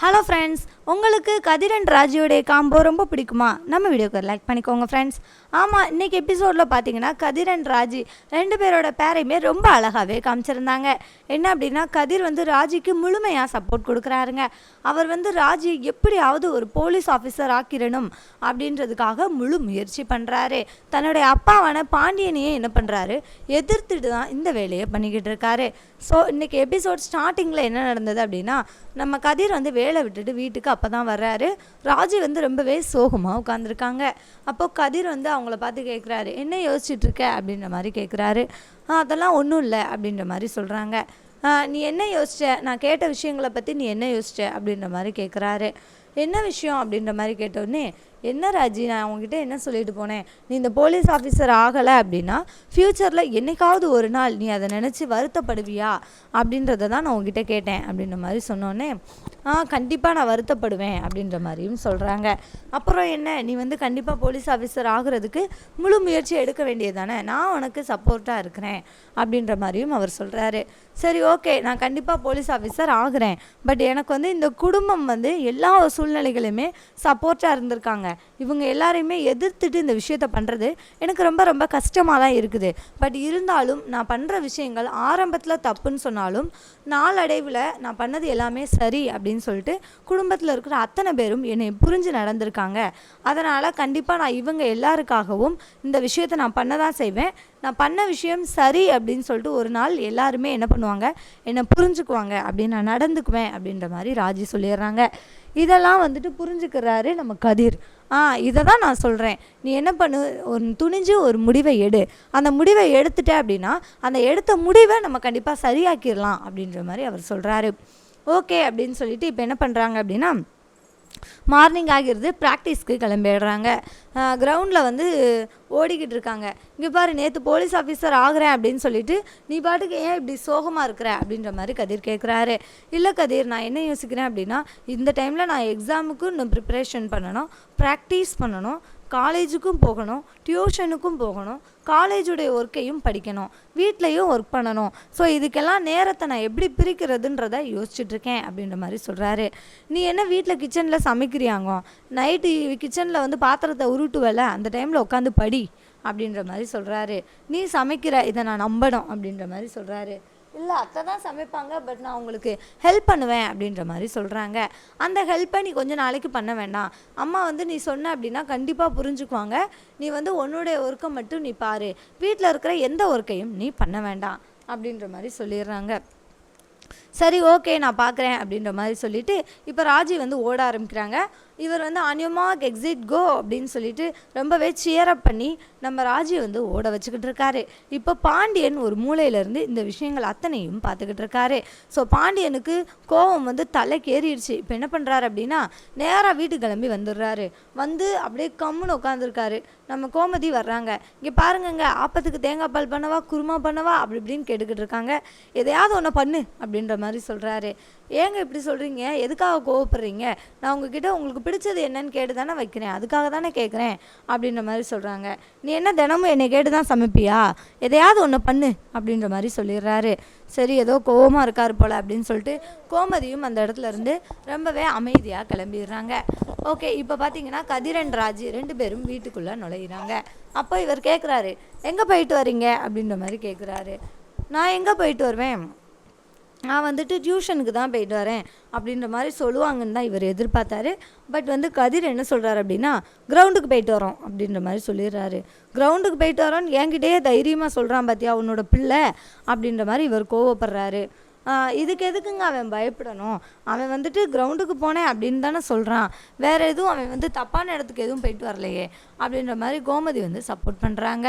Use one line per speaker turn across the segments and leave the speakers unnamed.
Hello friends உங்களுக்கு Kathiran ராஜியோடைய combo ரொம்ப பிடிக்குமா? நம்ம வீடியோக்கு லைக் பண்ணிக்கோங்க ஃப்ரெண்ட்ஸ் ஆமாம் இன்றைக்கி எபிசோடில் பார்த்தீங்கன்னா கதிரன் ராஜி ரெண்டு பேரோட பேரையுமே ரொம்ப அழகாகவே காமிச்சிருந்தாங்க. என்ன அப்படின்னா கதிர் வந்து ராஜிக்கு முழுமையாக சப்போர்ட் கொடுக்குறாருங்க. அவர் வந்து ராஜி எப்படியாவது ஒரு போலீஸ் ஆஃபீஸர் ஆக்கிடணும் அப்படின்றதுக்காக முழு முயற்சி பண்ணுறாரு தன்னுடைய அப்பாவான பாண்டியனையே என்ன பண்ணுறாரு எதிர்த்துட்டு தான் இந்த வேலையை பண்ணிக்கிட்டு இருக்காரு. ஸோ இன்றைக்கி எபிசோட் ஸ்டார்டிங்கில் என்ன நடந்தது அப்படின்னா நம்ம கதிர் வந்து வேலை விட்டுட்டு வீட்டுக்கு அப்போ தான் வர்றாரு. ராஜி வந்து ரொம்பவே சோகமாக உட்காந்துருக்காங்க அப்போது கதிர் வந்து அவங்கள பார்த்து கேட்குறாரு என்ன யோசிச்சுட்ருக்க அப்படின்ற மாதிரி கேட்குறாரு அதெல்லாம் ஒன்றும் இல்லை அப்படின்ற மாதிரி சொல்கிறாங்க நீ என்ன யோசிச்ச? நான் கேட்ட விஷயங்களை பற்றி நீ என்ன யோசிச்ச? அப்படின்ற மாதிரி கேட்குறாரு என்ன விஷயம்? அப்படின்ற மாதிரி கேட்டோடனே என்ன ராஜி நான் அவங்ககிட்ட என்ன சொல்லிட்டு போனேன்? நீ இந்த போலீஸ் ஆஃபீஸர் ஆகலை அப்படின்னா ஃப்யூச்சரில் என்னைக்காவது ஒரு நாள் நீ அதை நினச்சி வருத்தப்படுவியா? அப்படின்றத தான் நான் உங்ககிட்ட கேட்டேன் அப்படின்ற மாதிரி சொன்னோன்னே கண்டிப்பாக நான் வருத்தப்படுவேன் அப்படின்ற மாதிரியும் சொல்கிறாங்க அப்புறம் என்ன? நீ வந்து கண்டிப்பாக போலீஸ் ஆஃபீஸர் ஆகிறதுக்கு முழு முயற்சி எடுக்க வேண்டியது தானே நான் உனக்கு சப்போர்ட்டாக இருக்கிறேன் அப்படின்ற மாதிரியும் அவர் சொல்கிறாரு சரி ஓகே நான் கண்டிப்பாக போலீஸ் ஆஃபீஸர் ஆகிறேன். பட் எனக்கு வந்து இந்த குடும்பம் வந்து எல்லா சூழ்நிலைகளுமே சப்போர்ட்டாக இருந்திருக்காங்க. இவங்க எல்லாரையுமே எதிர்த்துட்டு இந்த விஷயத்த பண்ணுறது எனக்கு ரொம்ப ரொம்ப கஷ்டமாக தான் இருக்குது. பட் இருந்தாலும் நான் பண்ணுற விஷயங்கள் ஆரம்பத்தில் தப்புன்னு சொன்னாலும் நாளடைவில் நான் பண்ணது எல்லாமே சரி அப்படின்னு சொல்லிட்டு குடும்பத்தில் இருக்கிற அத்தனை பேரும் என்னை புரிஞ்சு நடந்திருக்காங்க. அதனால் கண்டிப்பாக நான் இவங்க எல்லாருக்காகவும் இந்த விஷயத்தை நான் பண்ண தான் செய்வேன். நான் பண்ண விஷயம் சரி அப்படின்னு சொல்லிட்டு ஒரு நாள் எல்லாருமே என்ன பண்ணுவாங்க? என்னை புரிஞ்சுக்குவாங்க. அப்படின்னு நான் நடந்துக்குவேன் அப்படின்ற மாதிரி ராஜி சொல்லிடுறாங்க. இதெல்லாம் வந்துட்டு புரிஞ்சுக்கிறாரு நம்ம கதிர். ஆ இதை தான் நான் சொல்கிறேன் நீ என்ன பண்ணு? ஒரு துணிஞ்சு ஒரு முடிவை எடு. அந்த முடிவை எடுத்துட்ட அப்படின்னா அந்த எடுத்த முடிவை நம்ம கண்டிப்பாக சரியாக்கிடலாம் அப்படின்ற மாதிரி அவர் சொல்கிறாரு ஓகே அப்படின்னு சொல்லிட்டு இப்போ என்ன பண்ணுறாங்க அப்படின்னா மார்னிங் ஆகிருது ப்ராக்டிஸ்க்கு கிளம்பிடுறாங்க. கிரவுண்டில் வந்து ஓடிக்கிட்டு இருக்காங்க. இங்கே பாரு நேற்று போலீஸ் ஆஃபீஸர் ஆகிறேன் அப்படின்னு சொல்லிட்டு நீ பாட்டுக்கு ஏன் இப்படி சோகமாக இருக்கிற? அப்படின்ற மாதிரி கதிர் கேட்குறாரு இல்லை கதிர் நான் என்ன யோசிக்கிறேன் அப்படின்னா இந்த டைமில் நான் எக்ஸாமுக்கு இன்னும் ப்ரிப்ரேஷன் பண்ணணும் ப்ராக்டிஸ் பண்ணணும் காலேஜுக்கும் போகணும் டியூஷனுக்கும் போகணும் காலேஜுடைய ஒர்க்கையும் படிக்கணும் வீட்லேயும் ஒர்க் பண்ணணும். ஸோ இதுக்கெல்லாம் நேரத்தை நான் எப்படி பிரிக்கிறதுன்றத யோசிச்சுட்ருக்கேன் அப்படின்ற மாதிரி சொல்கிறாரு நீ என்ன வீட்டில் கிச்சனில் சமைக்கிறியாங்க? நைட்டு கிச்சனில் வந்து பாத்திரத்தை உருட்டுவல அந்த டைமில் உட்காந்து படி அப்படின்ற மாதிரி சொல்கிறாரு நீ சமைக்கிற இதை நான் நம்பணும் அப்படின்ற மாதிரி சொல்கிறாரு இல்லை அத்தை தான் சமைப்பாங்க பட் நான் உங்களுக்கு ஹெல்ப் பண்ணுவேன் அப்படின்ற மாதிரி சொல்கிறாங்க அந்த ஹெல்ப்பை நீ கொஞ்சம் நாளைக்கு பண்ண வேண்டாம். அம்மா வந்து நீ சொன்ன அப்படின்னா கண்டிப்பாக புரிஞ்சுக்குவாங்க. நீ வந்து உன்னுடைய ஒர்க்கை மட்டும் நீ பாரு. வீட்டில் இருக்கிற எந்த ஒர்க்கையும் நீ பண்ண வேண்டாம் அப்படின்ற மாதிரி சொல்லிடுறாங்க. சரி ஓகே நான் பார்க்குறேன் அப்படின்ற மாதிரி சொல்லிவிட்டு இப்போ ராஜி வந்து ஓட ஆரம்பிக்கிறாங்க. இவர் வந்து அனியமாக எக்ஸிட் கோ அப்படின்னு சொல்லிட்டு ரொம்பவே சியரப் பண்ணி நம்ம ராஜி வந்து ஓட வச்சுக்கிட்டு இருக்காரு. இப்போ பாண்டியன் ஒரு மூலையிலேருந்து இந்த விஷயங்கள் அத்தனையும் பார்த்துக்கிட்டு இருக்காரு. ஸோ பாண்டியனுக்கு கோவம் வந்து தலைக்கு ஏறிடுச்சு இப்போ என்ன பண்ணுறாரு அப்படின்னா நேராக வீட்டு கிளம்பி வந்துடுறாரு. வந்து அப்படியே கம்முன்னு உட்காந்துருக்காரு நம்ம கோமதி வர்றாங்க. இங்கே பாருங்கங்க ஆப்பத்துக்கு தேங்காய் பால் பண்ணவா குருமா பண்ணவா? அப்படி இப்படின்னு கேட்டுக்கிட்டு இருக்காங்க. எதையாவது ஒன்று பண்ணு அப்படின்ற மாதிரி சொல்கிறாரு ஏங்க இப்படி சொல்கிறீங்க எதுக்காக கோவப்படுறீங்க? நான் உங்ககிட்ட உங்களுக்கு பிடிச்சது என்னன்னு கேட்டு தானே வைக்கிறேன். அதுக்காக தானே கேட்குறேன் அப்படின்ற மாதிரி சொல்கிறாங்க நீ என்ன தினமும் என்னை கேட்டு தான் சமைப்பியா? எதையாவது ஒன்று பண்ணு அப்படின்ற மாதிரி சொல்லிடுறாரு. சரி ஏதோ கோவமாக இருக்கார் போல் அப்படின்னு சொல்லிட்டு கோமதியும் அந்த இடத்துல இருந்து ரொம்பவே அமைதியாக கிளம்பிடுறாங்க. ஓகே இப்போ பார்த்தீங்கன்னா கதிரன் ராஜ் ரெண்டு பேரும் வீட்டுக்குள்ளே நுழையிறாங்க. அப்போ இவர் கேட்குறாரு எங்கே போயிட்டு வரீங்க? அப்படின்ற மாதிரி கேட்குறாரு நான் எங்கே போயிட்டு வருவேன்? நான் வந்துட்டு டியூஷனுக்கு தான் போயிட்டு வரேன் அப்படின்ற மாதிரி சொல்லுவாங்கன்னு தான் இவர் எதிர்பார்த்தாரு. பட் வந்து கதிர் என்ன சொல்கிறாரு அப்படின்னா கிரவுண்டுக்கு போயிட்டு வரோம் அப்படின்ற மாதிரி சொல்லிடுறாரு. கிரவுண்டுக்கு போயிட்டு வரோன்னு என்கிட்டயே தைரியமாக சொல்கிறான் பார்த்தியா உன்னோட பிள்ளை? அப்படின்ற மாதிரி இவர் கோவப்படுறாரு. இதுக்கு எதுக்குங்க அவன் பயப்படணும்? அவன் வந்துட்டு கிரவுண்டுக்கு போனேன் அப்படின்னு தானே சொல்கிறான் வேறு எதுவும் அவன் வந்து தப்பான இடத்துக்கு எதுவும் போயிட்டு வரலையே அப்படின்ற மாதிரி கோமதி வந்து சப்போர்ட் பண்ணுறாங்க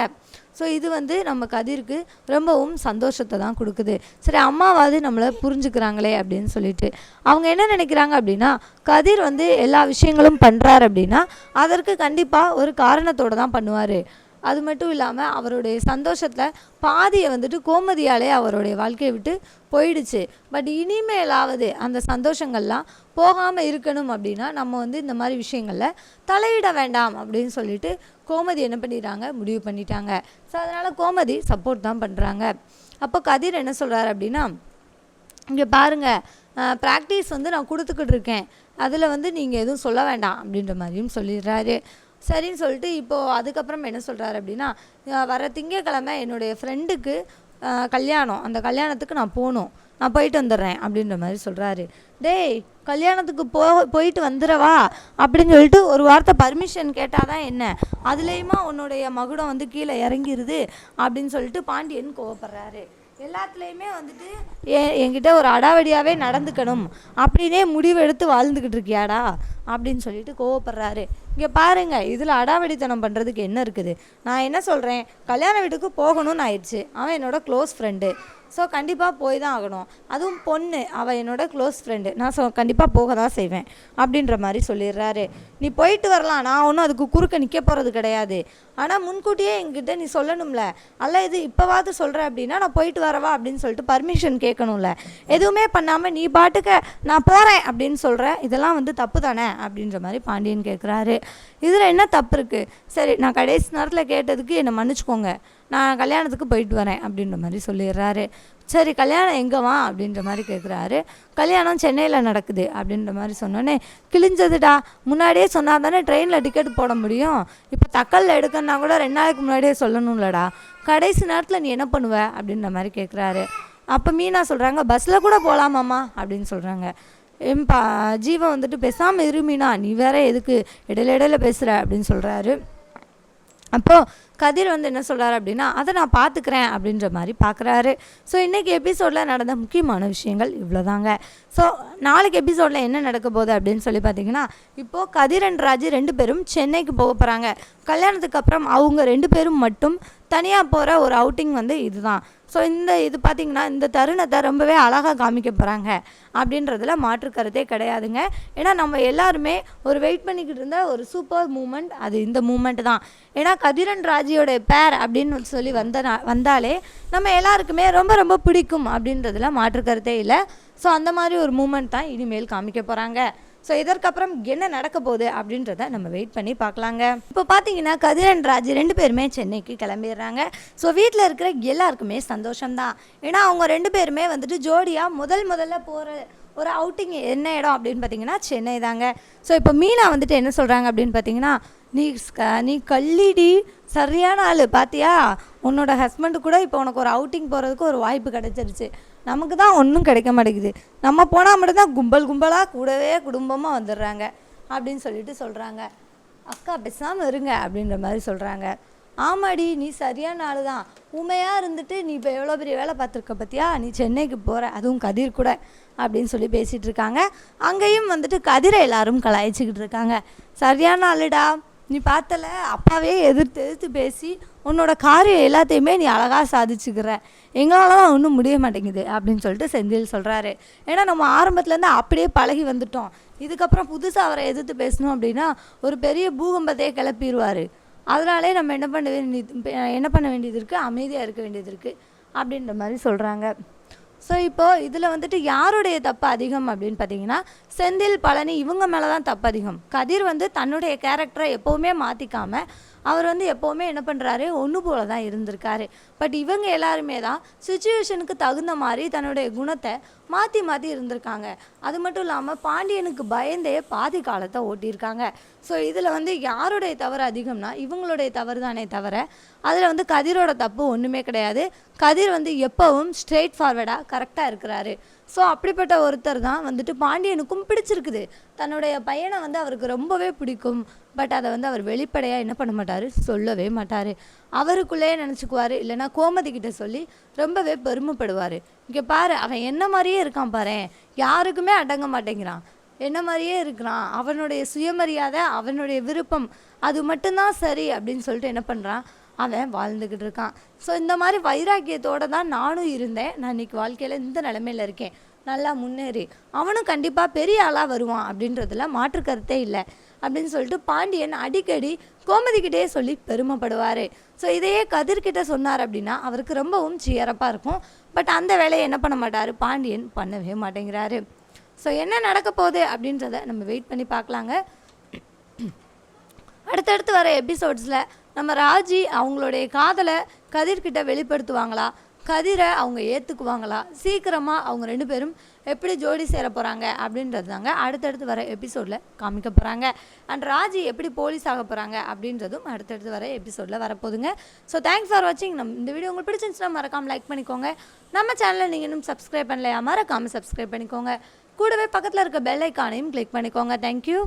ஸோ இது வந்து நம்ம கதிருக்கு ரொம்பவும் சந்தோஷத்தை தான் கொடுக்குது. சரி அம்மாவாவது நம்மளை புரிஞ்சுக்கிறாங்களே அப்படின்னு சொல்லிட்டு. அவங்க என்ன நினைக்கிறாங்க அப்படின்னா கதிர் வந்து எல்லா விஷயங்களும் பண்ணுறாரு அப்படின்னா அதற்கு கண்டிப்பாக ஒரு காரணத்தோடு தான் பண்ணுவார். அது மட்டும் இல்லாமல் அவருடைய சந்தோஷத்தில் பாதியை வந்துட்டு கோமதியாலே அவருடைய வாழ்க்கையை விட்டு போயிடுச்சு. பட் இனிமேலாவது அந்த சந்தோஷங்கள்லாம் போகாமல் இருக்கணும் அப்படின்னா நம்ம வந்து இந்த மாதிரி விஷயங்களில் தலையிட வேண்டாம் அப்படின்னு சொல்லிட்டு கோமதி என்ன பண்ணிடுறாங்க? முடிவு பண்ணிட்டாங்க. ஸோ அதனால் கோமதி சப்போர்ட் தான் பண்ணுறாங்க அப்போ கதிர் என்ன சொல்கிறாரு அப்படின்னா இங்கே பாருங்க ப்ராக்டிஸ் வந்து நான் கொடுத்துக்கிட்டு இருக்கேன். அதில் வந்து நீங்கள் எதுவும் சொல்ல வேண்டாம் அப்படின்ற மாதிரியும் சொல்லிடுறாரு. சரின்னு சொல்லிட்டு இப்போது அதுக்கப்புறம் என்ன சொல்கிறாரு அப்படின்னா வர திங்கக்கிழமை என்னுடைய ஃப்ரெண்டுக்கு கல்யாணம். அந்த கல்யாணத்துக்கு நான் போகணும். நான் போயிட்டு வந்துடுறேன். அப்படின்ற மாதிரி சொல்கிறாரு டேய் கல்யாணத்துக்கு போ போயிட்டு வந்துடவா அப்படின்னு சொல்லிட்டு ஒரு வார்த்தை பர்மிஷன் கேட்டால் தான் என்ன? அதுலேயுமா உன்னுடைய மகுடம் வந்து கீழே இறங்கிருது அப்படின்னு சொல்லிட்டு பாண்டியன் கோவப்படுறாரு. எல்லாத்துலேயுமே வந்துட்டு ஏ என்கிட்ட ஒரு அடாவடியாகவே நடந்துக்கணும். அப்படின்னே முடிவெடுத்து வாழ்ந்துக்கிட்டு இருக்கியாடா? அப்படின்னு சொல்லிட்டு கோவப்படுறாரு. இங்கே பாருங்க இதில் அடாவடித்தனம் பண்ணுறதுக்கு என்ன இருக்குது? நான் என்ன சொல்கிறேன் கல்யாண வீட்டுக்கு போகணும்னு ஆயிடுச்சு. அவன் என்னோட க்ளோஸ் ஃப்ரெண்டு ஸோ கண்டிப்பாக போய் தான் ஆகணும். அதுவும் பொண்ணு அவள் என்னோட க்ளோஸ் ஃப்ரெண்டு நான் சொ கண்டிப்பாக போக தான் செய்வேன். அப்படின்ற மாதிரி சொல்லிடுறாரு. நீ போயிட்டு வரலாம். நான் ஒன்றும் அதுக்கு குறுக்க நிற்க போகிறது கிடையாது. ஆனால் முன்கூட்டியே என்கிட்ட நீ சொல்லணும்ல. அல்ல இது இப்போவாது சொல்கிற அப்படின்னா நான் போயிட்டு வரவா அப்படின்னு சொல்லிட்டு பர்மிஷன் கேட்கணும்ல. எதுவுமே பண்ணாமல் நீ பாட்டுக்க நான் போகிறேன் அப்படின்னு சொல்கிற இதெல்லாம் வந்து தப்பு தானே? அப்படின்ற மாதிரி பாண்டியன் கேட்குறாரு இதில் என்ன தப்பு இருக்குது சரி நான் கடைசி நேரத்தில் கேட்டதுக்கு என்னை மன்னிச்சுக்கோங்க. நான் கல்யாணத்துக்கு போயிட்டு வரேன் அப்படின்ற மாதிரி சொல்லிடுறாரு. சரி கல்யாணம் எங்கேவா அப்படின்ற மாதிரி கேட்குறாரு கல்யாணம் சென்னையில் நடக்குது அப்படின்ற மாதிரி சொன்னோன்னே கிழிஞ்சதுடா. முன்னாடியே சொன்னால் தானே ட்ரெயினில் டிக்கெட் போட முடியும்? இப்போ தக்கலில் எடுக்கணுன்னா கூட ரெண்டு நாளைக்கு முன்னாடியே சொல்லணும்லடா. கடைசி நேரத்தில் நீ என்ன பண்ணுவ? அப்படின்ற மாதிரி கேட்குறாரு அப்போ மீனா சொல்கிறாங்க பஸ்ஸில் கூட போகலாமாம்மா அப்படின்னு சொல்கிறாங்க ஏம்பா ஜீவா வந்துட்டு பேசாமல் இரு மீனா நீ வேற எதுக்கு? இடையில இடையில பேசுகிற அப்படின்னு சொல்கிறாரு அப்போது கதிர் வந்து என்ன சொல்கிறாரு அப்படின்னா அதை நான் பார்த்துக்கிறேன் அப்படின்ற மாதிரி பார்க்குறாரு. ஸோ இன்றைக்கி எபிசோடில் நடந்த முக்கியமான விஷயங்கள் இவ்வளோதாங்க. ஸோ நாளைக்கு எபிசோடில் என்ன நடக்க போகுது அப்படின்னு சொல்லி பார்த்தீங்கன்னா இப்போது கதிர் அண்ட் ராஜு ரெண்டு பேரும் சென்னைக்கு போக போகிறாங்க கல்யாணத்துக்கு அப்புறம் அவங்க ரெண்டு பேரும் மட்டும் தனியாக போகிற ஒரு அவுட்டிங் வந்து இதுதான். ஸோ இந்த இது பார்த்திங்கன்னா இந்த தருணத்தை ரொம்பவே அழகாக காமிக்க போகிறாங்க அப்படின்றதுல மாற்று கருத்தே கிடையாதுங்க. ஏன்னா நம்ம எல்லாருமே ஒரு வெயிட் பண்ணிக்கிட்டு இருந்த ஒரு சூப்பர் மூமெண்ட் அது இந்த மூமெண்ட் தான். ஏன்னா கதிரன் ராஜ் ராஜியோட பேர் அப்படின்னு சொல்லி வந்த வந்தாலே நம்ம எல்லாருக்குமே ரொம்ப ரொம்ப பிடிக்கும் அப்படின்றதுல மாற்று கருத்தே இல்லை. ஸோ அந்த மாதிரி ஒரு மூமெண்ட் தான் இனிமேல் காமிக்க போகிறாங்க ஸோ இதற்கப்புறம் என்ன நடக்க போகுது அப்படின்றத நம்ம வெயிட் பண்ணி பார்க்கலாங்க. இப்போ பார்த்தீங்கன்னா கதிரன் ராஜ் ரெண்டு பேருமே சென்னைக்கு கிளம்பிடுறாங்க. ஸோ வீட்டில் இருக்கிற எல்லாருக்குமே சந்தோஷம்தான். ஏன்னா அவங்க ரெண்டு பேருமே வந்துட்டு ஜோடியாக முதல் முதல்ல போகிற ஒரு அவுட்டிங் என்ன இடம் அப்படின்னு பார்த்தீங்கன்னா சென்னை தாங்க. ஸோ இப்போ மீனா வந்துட்டு என்ன சொல்கிறாங்க அப்படின்னு பார்த்தீங்கன்னா நீ நீ கள்ளிடி சரியான ஆள் பாத்தியா? உன்னோட ஹஸ்பண்டு கூட இப்போ உனக்கு ஒரு அவுட்டிங் போகிறதுக்கு ஒரு வாய்ப்பு கிடைச்சிருச்சு. நமக்கு தான் ஒன்றும் கிடைக்க மாட்டேங்குது. நம்ம போனால் மட்டும்தான் கும்பல் கும்பலாக கூடவே குடும்பமாக வந்துடுறாங்க அப்படின்னு சொல்லிட்டு சொல்கிறாங்க அக்கா பேசாமல் இருங்க அப்படின்ற மாதிரி சொல்கிறாங்க ஆமாடி நீ சரியான ஆள் தான் உண்மையாக இருந்துட்டு நீ இப்போ எவ்வளோ பெரிய வேலை பார்த்துருக்க பார்த்தியா நீ சென்னைக்கு போகிற அதுவும் கதிர் கூட அப்படின்னு சொல்லி பேசிகிட்டு இருக்காங்க. அங்கேயும் வந்துட்டு கதிரை எல்லாரும் கலாய்ச்சிக்கிட்டு இருக்காங்க. சரியான ஆளுடா. நீ பார்த்தல? அப்பாவே எதிர்த்து எதிர்த்து பேசி உன்னோட காரியம் எல்லாத்தையுமே நீ அழகாக சாதிச்சுக்கிற. எங்களால் தான் ஒன்றும் முடிய மாட்டேங்குது அப்படின்னு சொல்லிட்டு செந்தில் சொல்கிறாரு ஏன்னா நம்ம ஆரம்பத்துலேருந்து அப்படியே பழகி வந்துட்டோம். இதுக்கப்புறம் புதுசாக அவரை எதிர்த்து பேசணும் அப்படின்னா ஒரு பெரிய பூகம்பத்தையே கிளப்பிடுவார் அதனாலே நம்ம என்ன பண்ண வேண்டியது என்ன பண்ண வேண்டியது இருக்குது அமைதியாக இருக்க வேண்டியது இருக்குது அப்படின்ற மாதிரி சொல்கிறாங்க ஸோ இப்போது இதில் வந்துட்டு யாருடைய தப்பு அதிகம் அப்படின்னு பார்த்தீங்கன்னா செந்தில் பழனி இவங்க மேலே தான் தப்பு அதிகம். கதிர் வந்து தன்னுடைய கேரக்டரை எப்போவுமே மாற்றிக்காம அவர் வந்து எப்போவுமே என்ன பண்ணுறாரு ஒன்று போல தான் இருந்திருக்காரு. பட் இவங்க எல்லாருமே தான் சுச்சுவேஷனுக்கு தகுந்த மாதிரி தன்னுடைய குணத்தை மாற்றி மாற்றி இருந்திருக்காங்க. அது மட்டும் இல்லாமல் பாண்டியனுக்கு பயந்தே பாதி காலத்தை ஓட்டியிருக்காங்க. ஸோ இதில் வந்து யாருடைய தவறு அதிகம்னா இவங்களுடைய தவறு தானே தவிர அதில் வந்து கதிரோட தப்பு ஒன்றுமே கிடையாது. கதிர் வந்து எப்போவும் ஸ்ட்ரெயிட் ஃபார்வர்டாக கரெக்டாக இருக்கிறாரு. ஸோ அப்படிப்பட்ட ஒருத்தர் தான் வந்துட்டு பாண்டியனுக்கும் பிடிச்சிருக்குது. தன்னுடைய பையனை வந்து அவருக்கு ரொம்பவே பிடிக்கும். பட் அதை வந்து அவர் வெளிப்படையாக என்ன பண்ண மாட்டார்? சொல்லவே மாட்டார். அவருக்குள்ளேயே நினச்சிக்குவார். இல்லைன்னா கோமதி கிட்ட சொல்லி ரொம்பவே பெருமைப்படுவார். இங்கே பாரு அவன் என்ன மாதிரியே இருக்கான் பாரேன் யாருக்குமே அடங்க மாட்டேங்கிறான். என்ன மாதிரியே இருக்கிறான்? அவனுடைய சுயமரியாதை அவனுடைய விருப்பம் அது மட்டும்தான் சரி அப்படின்னு சொல்லிட்டு என்ன பண்ணுறான் அவன் வாழ்ந்துக்கிட்டு இருக்கான். ஸோ இந்த மாதிரி வைராக்கியத்தோடு தான் நானும் இருந்தேன். நான் இன்னைக்கு வாழ்க்கையில் இந்த நிலமையில இருக்கேன். நல்லா முன்னேறி. அவனும் கண்டிப்பாக பெரிய ஆளாக வருவான் அப்படின்றதுல மாற்று கருத்தே இல்லை. அப்படின்னு சொல்லிட்டு பாண்டியன் அடிக்கடி கோமதிக்கிட்டே சொல்லி பெருமைப்படுவார். ஸோ இதையே கதிர்கிட்ட சொன்னார் அப்படின்னா அவருக்கு ரொம்பவும் சியரப்பாக இருக்கும். பட் அந்த வேலையை என்ன பண்ண மாட்டார்? பாண்டியன் பண்ணவே மாட்டேங்கிறாரு. ஸோ என்ன நடக்க போகுது அப்படின்றத நம்ம வெயிட் பண்ணி பார்க்கலாங்க. அடுத்தடுத்து வர எபிசோட்ஸில் நம்ம ராஜி அவங்களுடைய காதலை கதிர்கிட்ட வெளிப்படுத்துவாங்களா? கதிரை அவங்க ஏற்றுக்குவாங்களா சீக்கிரமாக அவங்க ரெண்டு பேரும் எப்படி ஜோடி சேர போகிறாங்க அப்படின்றது தாங்க அடுத்தடுத்து வர எபிசோடில் காமிக்க போகிறாங்க அண்ட் ராஜி எப்படி போலீஸ் ஆக போகிறாங்க அப்படின்றதும் அடுத்தடுத்து வர எபிசோடில் வரப்போகுதுங்க. ஸோ தேங்க்ஸ் ஃபார் வாட்சிங் நம்ம இந்த வீடியோ உங்களுக்கு பிடிச்சிருந்துச்சுன்னா மறக்காமல் லைக் பண்ணிக்கோங்க. நம்ம சேனலை நீங்கள் இன்னும் சப்ஸ்கிரைப் பண்ணலையா மறக்காமல் சப்ஸ்கிரைப் பண்ணிக்கோங்க. கூடவே பக்கத்தில் இருக்க பெல் ஐக்கானையும் கிளிக் பண்ணிக்கோங்க. தேங்க்யூ